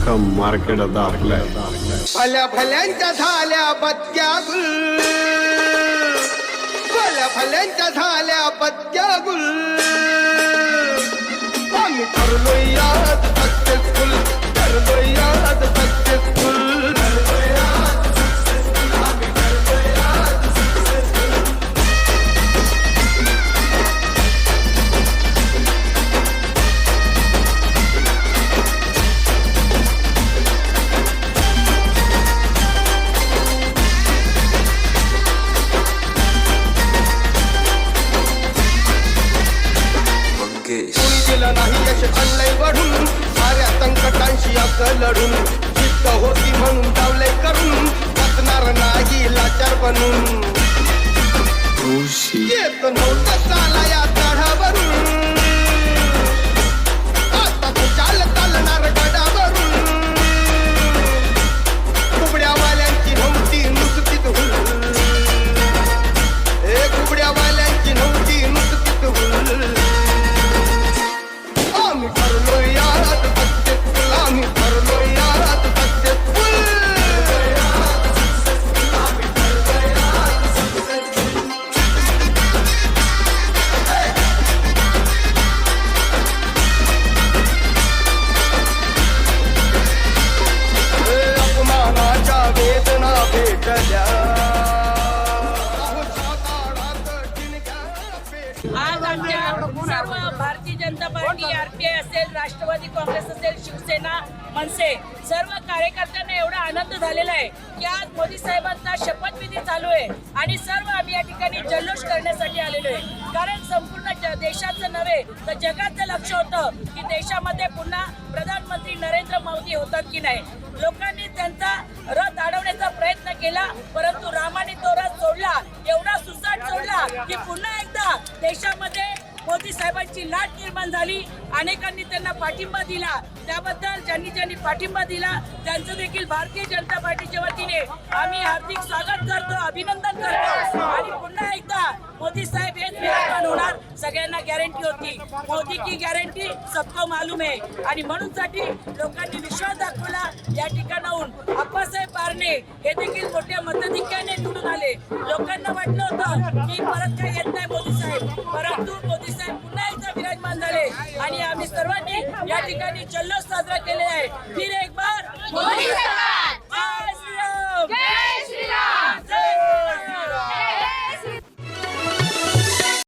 अख्खं मार्केट आता आपल्या भल्या भल्यांच्या झाल्या बत्त्या गुल भल्या भल्यांच्या झाल्या बत्त्या गुल आम्ही ठरलोय कोणी दिलं नाही यश आणलंय वढून साऱ्या संकटांशी असं लढून. जिद्द होती म्हणून डावलंय करून. बसणार नाही लाचार बनून. येत नव्हता चाला असेल राष्ट्रवादी काँग्रेस असेल शिवसेना मनसे सर्व कार्यकर्त्यांना एवढा आनंद झालेला आहे की आज मोदी साहेबांचा शपथविधी चालू आहे आणि सर्व आम्ही या ठिकाणी जल्लोष करण्यासाठी आलेलो आहे. कारण संपूर्ण देशाचं नव्हे तर जगाचं लक्ष होतं की देशामध्ये पुन्हा प्रधानमंत्री नरेंद्र मोदी होतात की नाही. लोकांनी त्यांचा रथ अडवण्याचा प्रयत्न केला परंतु रामाने तो रथ सोडला एवढा सुसाट सोडला की पुन्हा एकदा देशामध्ये मोदी साहेबांची लाट निर्माण झाली. अनेकांनी त्यांना पाठिंबा दिला. त्याबद्दल ज्यांनी ज्यांनी पाठिंबा दिला त्यांचं देखील भारतीय जनता पार्टीच्या वतीने आम्ही हार्दिक स्वागत करतो अभिनंदन करतो. आणि पुन्हा एकदा मोदी साहेब हेच विराजमान होणार. सगळ्यांना गॅरंटी होती. मोदी की गॅरंटी सबको मालूम आहे. आणि म्हणून साठी लोकांनी विश्वास दाखवला या ठिकाणाहून. अप्पासाहेब पारणे हे देखील मोठ्या मताधिक्याने निवडून आले. लोकांना वाटलं होतं की परत काय येत नाही मोदी साहेब. परंतु मोदी साहेब पुन्हा एकदा विराजमान झाले. आणि आम्ही सर्वांनी या ठिकाणी जल्लोष साजरा केले आहे. फिर एक बार. मोदी